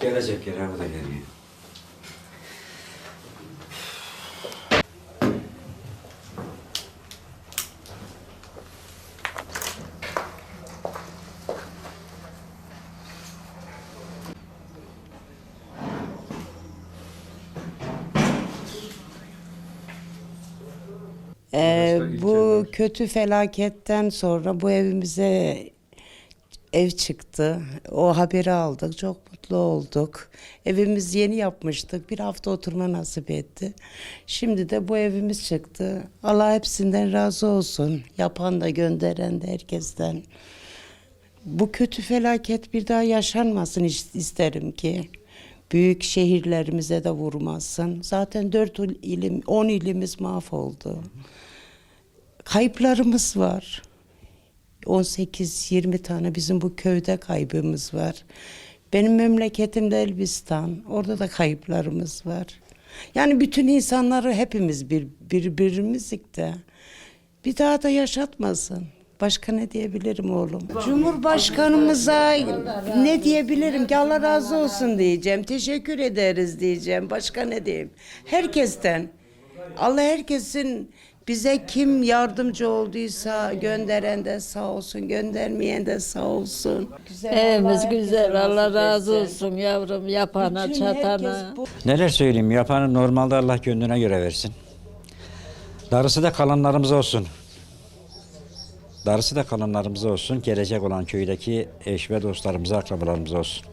Gelecek yere bu da gelmiyor. Ee, bu kötü felaketten sonra bu evimize ev çıktı. O haberi aldık. Çok mutlu olduk. Evimiz yeni yapmıştık. Bir hafta oturma nasip etti. Şimdi de bu evimiz çıktı. Allah hepsinden razı olsun. Yapan da gönderen de herkesten. Bu kötü felaket bir daha yaşanmasın is- isterim ki. Büyük şehirlerimize de vurmasın. Zaten dört il- ilim, on ilimiz mahvoldu. Kayıplarımız var. 18-20 tane bizim bu köyde kaybımız var. Benim memleketim de Elbistan. Orada da kayıplarımız var. Yani bütün insanları hepimiz bir, birbirimizlik de. Bir daha da yaşatmasın. Başka ne diyebilirim oğlum? Cumhurbaşkanımıza ne diyebilirim ki Allah razı olsun diyeceğim. Teşekkür ederiz diyeceğim. Başka ne diyeyim? Herkesten. Allah herkesin bize kim yardımcı olduysa gönderen de sağ olsun, göndermeyen de sağ olsun. Güzel, Evimiz Allah güzel. Allah razı etsin. olsun yavrum. Yapana, Bütün çatana. bu- Neler söyleyeyim yapanı normalde Allah gönlüne göre versin. Darısı da kalanlarımız olsun. Darısı da kalanlarımız olsun. Gelecek olan köydeki eş ve dostlarımıza, akrabalarımız olsun.